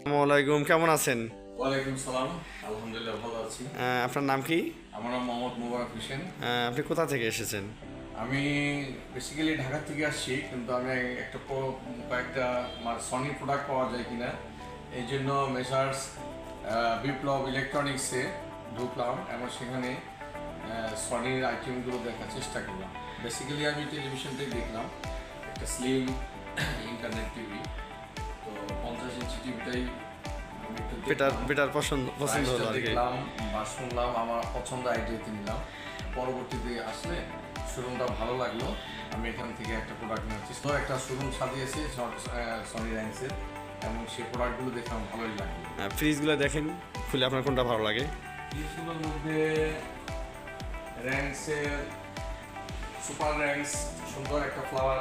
আসসালামু আলাইকুম কেমন আছেন? ওয়ালাইকুম সালাম আলহামদুলিল্লাহ ভালো আছি। আপনার নাম কি? আমার নাম মোহাম্মদ মুবারক হোসেন। আপনি কোথা থেকে এসেছেন? আমি বেসিক্যালি ঢাকা থেকে আসছি কিন্তু আমি একটা কয়েকটা সনি প্রোডাক্ট পাওয়া যায় কিনা এই জন্য মেসার্স বিপ্লব ইলেকট্রনিক্সে ঢুকলাম এবং সেখানে সনির আইটেমগুলো দেখার চেষ্টা করলাম। বেসিক্যালি আমি টেলিভিশন থেকে দেখলাম একটা স্লিম ইন্টারনেট টিভি তো পঞ্চাশ ইঞ্চি টিভিটাই বেটার বেটার পছন্দ পছন্দ হলো আর কি। দেখলাম বা শুনলাম আমার পছন্দ আইডিয়াতে নিলাম। পরবর্তীতে আসলে শোরুমটা ভালো লাগল। আমি এখান থেকে একটা প্রোডাক্ট নিয়েছি। তো একটা শোরুম সাজিয়েছি সনি র্যান্সের এবং সেই প্রোডাক্টগুলো দেখে আমার ভালোই আহ, ফ্রিজগুলো দেখেন খুলে আপনার কোনটা ভালো লাগে? জিনিসগুলোর মধ্যে র্যান্সের সুপার র্যান্স সুন্দর একটা ফ্লাওয়ার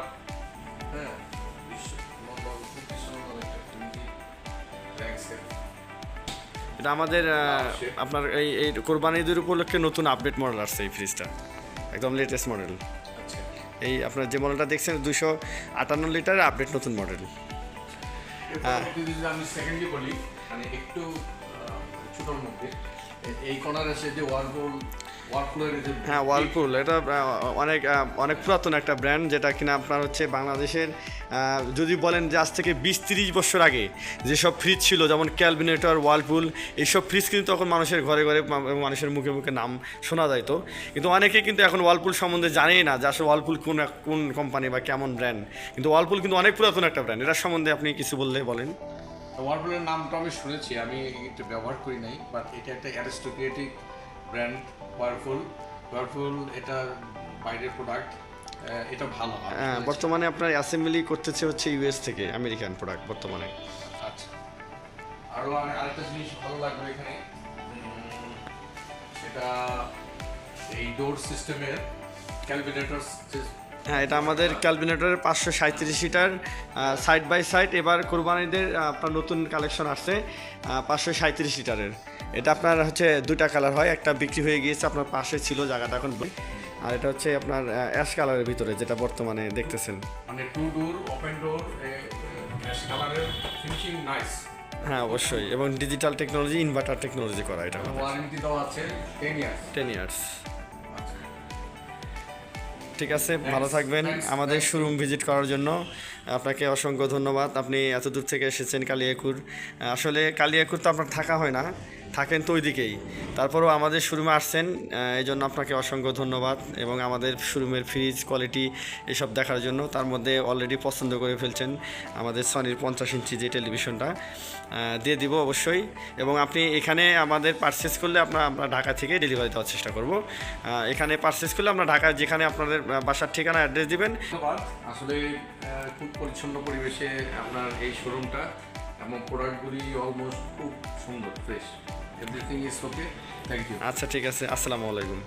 এটা আমাদের আপনার এই এই কোরবানি ঈদের উপলক্ষে নতুন আপডেট মডেল আসছে এই ফ্রিজটা একদম লেটেস্ট মডেল আচ্ছা। এই আপনার যে মডেলটা দেখছেন দুশো আটান্ন লিটার আপডেট নতুন মডেল হ্যাঁ। আমি সেকেন্ডলি বলি মানে একটু ছোটোর মধ্যে এই কর্নারে আছে যে হ্যাঁ ওয়ালপুল এটা অনেক অনেক পুরাতন একটা ব্র্যান্ড যেটা কিনা আপনার হচ্ছে বাংলাদেশের যদি বলেন যে আজ থেকে বিশ তিরিশ বছর আগে যেসব ফ্রিজ ছিল যেমন ক্যালবিনেটর ওয়ালপুল এইসব ফ্রিজ কিন্তু তখন মানুষের ঘরে ঘরে মানুষের মুখে মুখে নাম শোনা যাইতো। কিন্তু অনেকে কিন্তু এখন ওয়ালপুল সম্বন্ধে জানেই না যে আসলে ওয়ালপুল কোন কোন কোম্পানি বা কেমন ব্র্যান্ড কিন্তু ওয়ালপুল কিন্তু অনেক পুরাতন একটা ব্র্যান্ড এটার সম্বন্ধে আপনি কিছু বললে বলেন। ওয়ার্লপুলের নামটা আমি শুনেছি আমি এটা ব্যবহার করি নাই বাট এটা একটা অ্যারিস্টোক্রেটিক ব্র্যান্ড ওয়ার্লপুল ওয়ার্লপুল এটা বাইরের প্রোডাক্ট এটা ভালো শুনেছি। বর্তমানে আপনার অ্যাসেম্বলি করতেছে হচ্ছে ইউএস থেকে আমেরিকান প্রোডাক্ট বর্তমানে। আচ্ছা। আরও আমি আরেকটা জিনিস ভালো লাগল এখানে সেটা এই ডোর সিস্টেমের ক্যালকুলেটর হ্যাঁ এটা আমাদের ক্যালভিনেটরের পাঁচশো সাঁত্রিশ সিটার সাইড বাই সাইড এবার কোরবানিদের আপনার নতুন কালেকশন আসছে পাঁচশো সাঁত্রিশ সিটারের। এটা আপনার হচ্ছে দুটা কালার হয় একটা বিক্রি হয়ে গিয়েছে আপনার পাশে ছিল জায়গাটা এখন আর এটা হচ্ছে আপনার অ্যাশ কালারের ভিতরে যেটা বর্তমানে দেখতেছেন। মানে টু ডোর ওপেন ডোর কালারের ফিনিশিং নাইস হ্যাঁ অবশ্যই। এবং ডিজিটাল টেকনোলজি ইনভার্টার টেকনোলজি করা এটা। ওয়ারেন্টি আছে ইয়ার্স ইয়ার্স ঠিক আছে ভালো থাকবেন। আমাদের শোরুম ভিজিট করার জন্য আপনাকে অসংখ্য ধন্যবাদ। আপনি এত দূর থেকে এসেছেন কালিয়াকুর। আসলে কালিয়াকুর তো আপনার থাকা হয় না। থাকেন তো ওইদিকেই। তারপরেও আমাদের শোরুমে আসছেন এই জন্য আপনাকে অসংখ্য ধন্যবাদ এবং আমাদের শোরুমের ফ্রিজ কোয়ালিটি এসব দেখার জন্য। তার মধ্যে অলরেডি পছন্দ করে ফেলছেন আমাদের সনির পঞ্চাশ ইঞ্চি যে টেলিভিশনটা দিয়ে দিব অবশ্যই। এবং আপনি এখানে আমাদের পারচেস করলে আপনার, আমরা ঢাকা থেকে ডেলিভারি দেওয়ার চেষ্টা করব। এখানে পারচেস করলে আমরা ঢাকা যেখানে আপনাদের বাসার ঠিকানা অ্যাড্রেস দিবেন। আসলে খুব পরিচ্ছন্ন পরিবেশে আপনার এই শোরুমটা এবং প্রোডাক্টগুলি অলমোস্ট খুব সুন্দর fresh everything is okay thank you আচ্ছা ঠিক আছে। আসসালামু আলাইকুম।